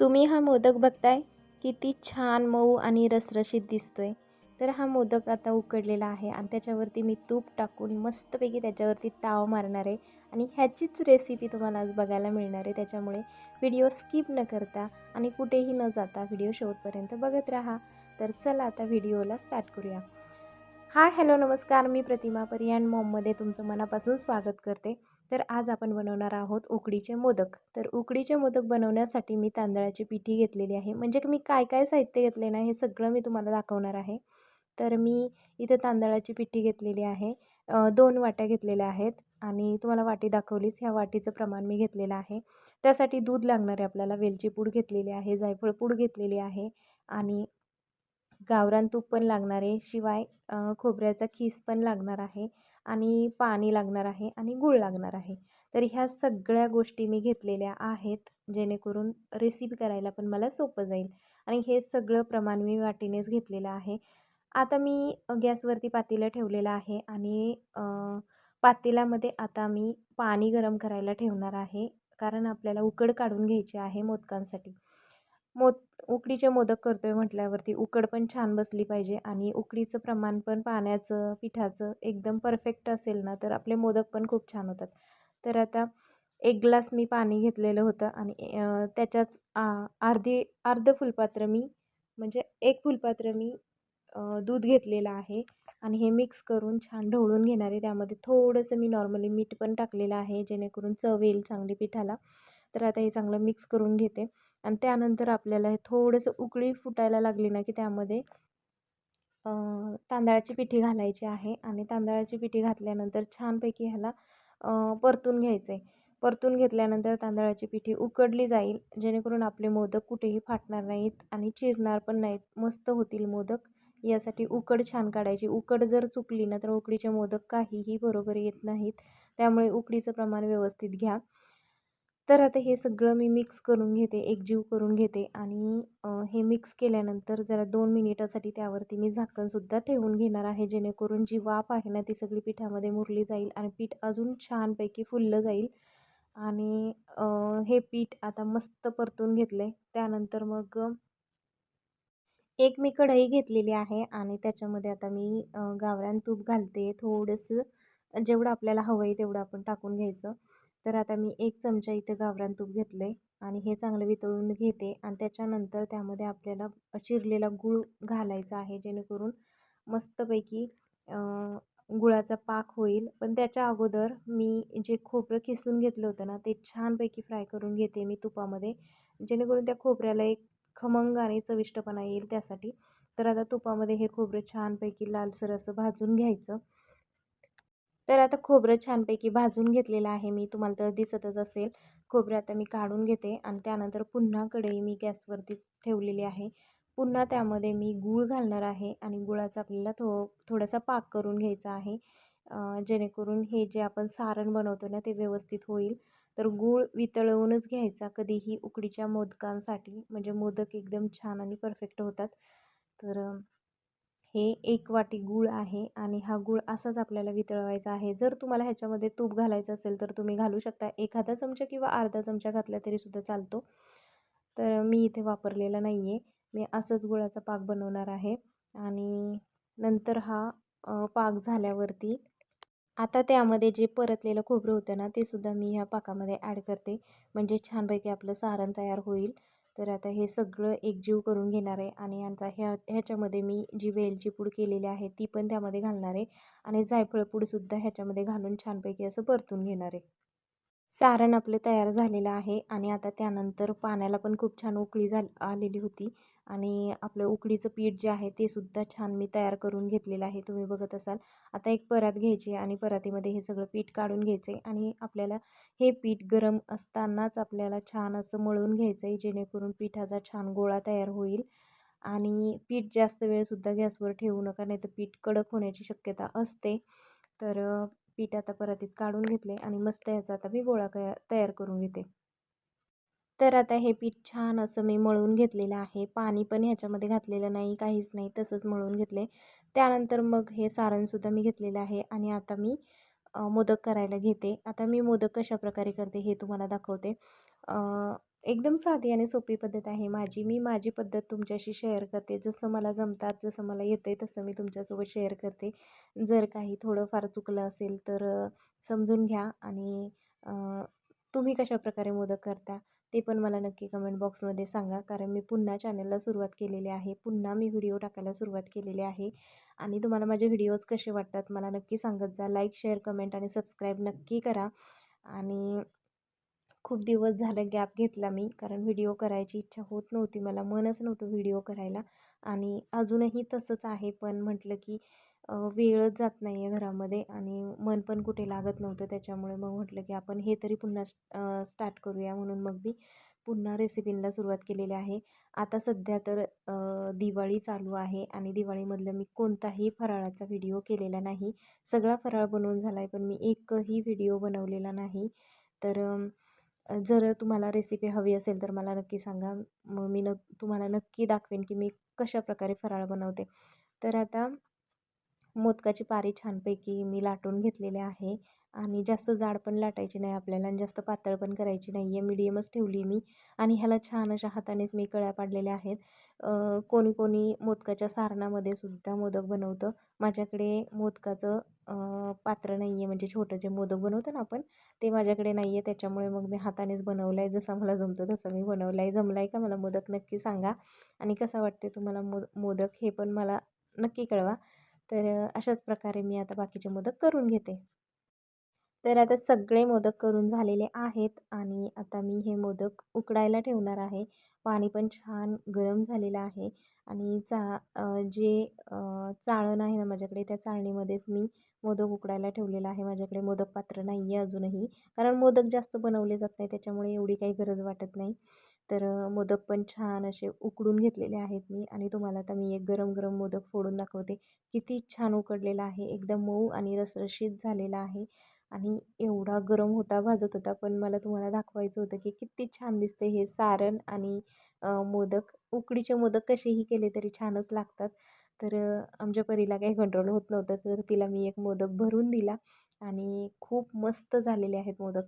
तुम्ही हा मोदक बघताय? किती छान मऊ आणि रसरशीत दिसतोय. तर हा मोदक आता उकडलेला आहे आणि त्याच्यावरती मी तूप टाकून मस्तपैकी त्याच्यावरती ताव मारणार आहे आणि ह्याचीच रेसिपी तुम्हाला आज बघायला मिळणार आहे. त्याच्यामुळे व्हिडिओ स्किप न करता आणि कुठेही न जाता व्हिडिओ शेवटपर्यंत बघत राहा. तर चला आता व्हिडिओला स्टार्ट करूया. हा हॅलो नमस्कार. मी प्रतिमा परी अँड मॉममध्ये तुमचं मनापासून स्वागत करते. तर आज आपण बनवणार आहोत उकडीचे मोदक. तर उकडीचे मोदक बनवण्यासाठी मी तांदळाची पिठी घेतलेली आहे. म्हणजे मी काय काय साहित्य घेतले ना हे सगळं मी तुम्हाला दाखवणार आहे. तर मी इथं तांदळाची पिठी घेतलेली आहे. दोन वाट्या घेतलेल्या आहेत आणि तुम्हाला वाटी दाखवलीच ह्या वाटीचं प्रमाण मी घेतलेलं आहे. त्यासाठी दूध लागणार आहे आपल्याला वेलची पूड घेतलेली आहे जायफळ पूड घेतलेली आहे आणि गावरान तूप पण लागणार आहे. शिवाय खोबऱ्याचा खीस पण लागणार आहे. आणि पाणी लागणार आहे आणि गूळ लागणार आहे. तर ह्या सगळ्या गोष्टी मी घेतलेल्या आहेत जेणेकरून रेसिपी करायला पण मला सोपं जाईल. आणि हे सगळं प्रमाण मी वाटीनेच घेतलेलं आहे. आता मी गॅसवरती पातेलं ठेवलेलं आहे आणि पातेल्यामध्ये आता मी पाणी गरम करायला ठेवणार आहे. कारण आपल्याला उकड काढून घ्यायची आहे मोदकांसाठी. मोद उकडीचे मोदक करतो आहे म्हटल्यावरती उकड पण छान बसली पाहिजे आणि उकडीचं प्रमाण पण पाण्याचं पिठाचं एकदम परफेक्ट असेल ना तर आपले मोदक पण खूप छान होतात. तर आता एक ग्लास मी पाणी घेतलेलं होतं आणि त्याच्याच अर्धी अर्ध फुलपात्र मी म्हणजे एक फुलपात्र मी दूध घेतलेलं आहे आणि हे मिक्स करून छान ढवळून घेणार आहे. त्यामध्ये थोडंसं मी नॉर्मली मीठ पण टाकलेलं आहे जेणेकरून चव येईल चांगली पिठाला. तर आता हे चांगलं मिक्स करून घेते. आणि त्यानंतर आपल्याला हे थोडंसं उकळी फुटायला लागली ना की त्यामध्ये तांदळाची पिठी घालायची आहे. आणि तांदळाची पिठी घातल्यानंतर छानपैकी ह्याला परतून घ्यायचं आहे परतून घेतल्यानंतर तांदळाची पिठी उकडली जाईल जेणेकरून आपले मोदक कुठेही फाटणार नाहीत आणि चिरणार पण नाहीत. मस्त होतील मोदक. यासाठी उकड छान काढायची. उकड जर चुकली ना तर उकडीचे मोदक काहीही बरोबर येत नाहीत. त्यामुळे उकडीचं प्रमाण व्यवस्थित घ्या. तर आता हे सगळं मी मिक्स करून घेते एकजीव करून घेते आणि हे मिक्स केल्यानंतर जरा दोन मिनिटासाठी त्यावरती मी झाकणसुद्धा ठेवून घेणार आहे जेणेकरून जी वाफ आहे ना ती सगळी पिठामध्ये मुरली जाईल आणि पीठ अजून छानपैकी फुललं जाईल. आणि हे पीठ आता मस्त परतून घेतलं आहे त्यानंतर मग एक मी कढई घेतलेली आहे आणि त्याच्यामध्ये आता मी गावरान तूप घालते. थोडंसं जेवढं आपल्याला हवं आहे तेवढं आपण टाकून घ्यायचं. तर आता मी एक चमचा इथं गावरान तूप घेतलं आहे आणि हे चांगलं वितळून घेते आणि त्याच्यानंतर त्यामध्ये आपल्याला चिरलेला गूळ घालायचा आहे जेणेकरून मस्तपैकी गुळाचा पाक होईल. पण त्याच्या अगोदर मी जे खोबरं किसून घेतलं होतं ना ते छानपैकी फ्राय करून घेते मी तुपामध्ये जेणेकरून त्या खोबऱ्याला एक खमंग आणि चविष्टपणा येईल त्यासाठी. तर आता तुपामध्ये हे खोबरं छानपैकी लालसर असं भाजून घ्यायचं. तर आता खोबरं छानपैकी भाजून घेतलेलं आहे मी. तुम्हाला तर दिसतच असेल. खोबरं आता मी काढून घेते आणि त्यानंतर पुन्हा कढई मी गॅसवरती ठेवलेली आहे. पुन्हा त्यामध्ये मी गूळ घालणार आहे आणि गुळाचा आपल्याला थो थोडासा पाक करून घ्यायचा आहे. जेणेकरून हे जे आपण सारण बनवतो ना ते व्यवस्थित होईल. तर गूळ वितळवूनच घ्यायचा. कधीही उकडीच्या मोदकांसाठी म्हणजे मोदक एकदम छान आणि परफेक्ट होतात. तर हे एक वाटी गूळ आहे आणि हा गूळ असाच आपल्याला वितळवायचा आहे. जर तुम्हाला ह्याच्यामध्ये तूप घालायचं असेल तर तुम्ही घालू शकता. एखादा चमचा किंवा अर्धा चमचा घातला तरीसुद्धा चालतो. तर मी इथे वापरलेला नाही आहे मी असंच गुळाचा पाक बनवणार आहे. आणि नंतर हा पाक झाल्यावरती आता त्यामध्ये जे परतलेलं खोबरं होतं ना ते सुद्धा मी ह्या पाकामध्ये ॲड करते. म्हणजे छानपैकी आपलं सारण तयार होईल. तर आता हे सगळं एकजीव करून घेणार आहे आणि आता ह्या ह्याच्यामध्ये मी जी वेलची पूड केलेली आहे ती पण त्यामध्ये घालणार आहे आणि जायफळ पूडसुद्धा ह्याच्यामध्ये घालून छानपैकी असं परतून घेणार आहे. सारण आपलं तयार झालेलं आहे आणि आता त्यानंतर पाण्याला पण खूप छान उकळी झाल आलेली होती. आणि आपलं उकडीचं पीठ जे आहे ते सुद्धा छान मी तयार करून घेतलेलं आहे तुम्ही बघत असाल. आता एक परात घ्यायची आणि परातीमध्ये हे सगळं पीठ काढून घ्यायचं आहे आणि आपल्याला हे पीठ गरम असतानाच आपल्याला छान असं मळून घ्यायचं आहे जेणेकरून पिठाचा छान गोळा तयार होईल. आणि पीठ जास्त वेळसुद्धा गॅसवर ठेवू नका नाही तर पीठ कडक होण्याची शक्यता असते. तर पीठ आता परतीत काढून घेतले आणि मस्त याचा आता मी गोळा तयार करून घेते. तर आता हे पीठ छान असं मी मळून घेतलेलं आहे. पाणी पण ह्याच्यामध्ये घातलेलं नाही काहीच नाही तसंच मळून घेतले त्यानंतर मग हे सारणसुद्धा मी घेतलेलं आहे आणि आता मी मोदक करायला घेते. आता मी मोदक कशा प्रकारे करते हे तुम्हाला दाखवते. एकदम साधी आणि सोपी पद्धत आहे माझी. मी माझी पद्धत तुमच्याशी शेअर करते. जसं मला जमतात जसं मला येतं आहे तसं मी तुमच्यासोबत शेअर करते. जर काही थोडंफार चुकलं असेल तर समजून घ्या आणि तुम्ही कशाप्रकारे मोदक करता ते पण मला नक्की कमेंट बॉक्समध्ये सांगा. कारण मी पुन्हा चॅनलला सुरुवात केलेली आहे. पुन्हा मी व्हिडिओ टाकायला सुरुवात केलेली आहे. आणि तुम्हाला माझे व्हिडिओज कसे वाटतात मला नक्की सांगत जा. लाईक शेअर कमेंट आणि सबस्क्राईब नक्की करा. आणि खूप दिवस झालं गॅप घेतला मी कारण व्हिडिओ करायची इच्छा होत नव्हती मला मनच नव्हतं व्हिडिओ करायला. आणि अजूनही तसंच आहे पण म्हटलं की वेळच जात नाही आहे घरामध्ये आणि मन पण कुठे लागत नव्हतं त्याच्यामुळे मग म्हटलं की आपण हे तरी पुन्हा स्टार्ट करूया म्हणून मग मी पुन्हा रेसिपींना सुरुवात केलेली आहे. आता सध्या तर दिवाळी चालू आहे आणि दिवाळीमधलं मी कोणताही फराळाचा व्हिडिओ केलेला नाही. सगळा फराळ बनवून झाला आहे पण मी एकही व्हिडिओ बनवलेला नाही. तर जर तुम्हाला रेसिपी हवी असेल तर मला नक्की सांगा. मग मी न तुम्हाला नक्की दाखवेन की मी कशा प्रकारे फराळ बनवते. तर आता मोदकाची पारी छानपैकी मी लाटून घेतलेले आहे. आणि जास्त जाड पण लाटायची नाही आपल्याला आणि जास्त पातळ पण करायची नाही आहे मिडियमच ठेवली मी. आणि ह्याला छान अशा हातानेच मी कळ्या पाडलेल्या आहेत. कोणी कोणी मोदकाच्या सारणामध्ये सुद्धा मोदक बनवतं. माझ्याकडे मोदकाचं पात्र नाही आहे म्हणजे छोटं जे मोदक बनवतं ना आपण ते माझ्याकडे नाही आहे त्याच्यामुळे मग मी हातानेच बनवलं आहे जसं मला जमतं तसं मी बनवलं आहे जमला आहे का मला मोदक नक्की सांगा. आणि कसा वाटते तुम्हाला मो मोदक हे पण मला नक्की कळवा. तर अशाच प्रकारे मी आता बाकीचे मोदक करून घेते. तर आता सगळे मोदक करून झालेले आहेत आणि आता मी हे मोदक उकडायला ठेवणार आहे. पाणी पण छान गरम झालेलं आहे आणि चा जे चाळण आहे ना माझ्याकडे त्या चाळणीमध्येच मी मोदक उकडायला ठेवलेला आहे. माझ्याकडे मोदक पात्र नाही आहे अजूनही. कारण मोदक जास्त बनवले जात नाही त्याच्यामुळे एवढी काही गरज वाटत नाही. तर मोदक पण छान असे उकडून घेतलेले आहेत मी आणि तुम्हाला आता मी एक गरम गरम मोदक फोडून दाखवते. किती छान उकडलेला आहे एकदम मऊ आणि रसरशीत झालेला आहे आणि एवढा गरम होता भाजत होता पण मला तुम्हाला दाखवायचं होतं की किती छान दिसते हे सारण आणि मोदक. उकडीचे मोदक कसेही केले तरी छानच लागतात. तर आमच्या परीला काही कंट्रोल होत नव्हतं तर तिला मी एक मोदक भरून दिला आणि खूप मस्त झालेले आहेत मोदक.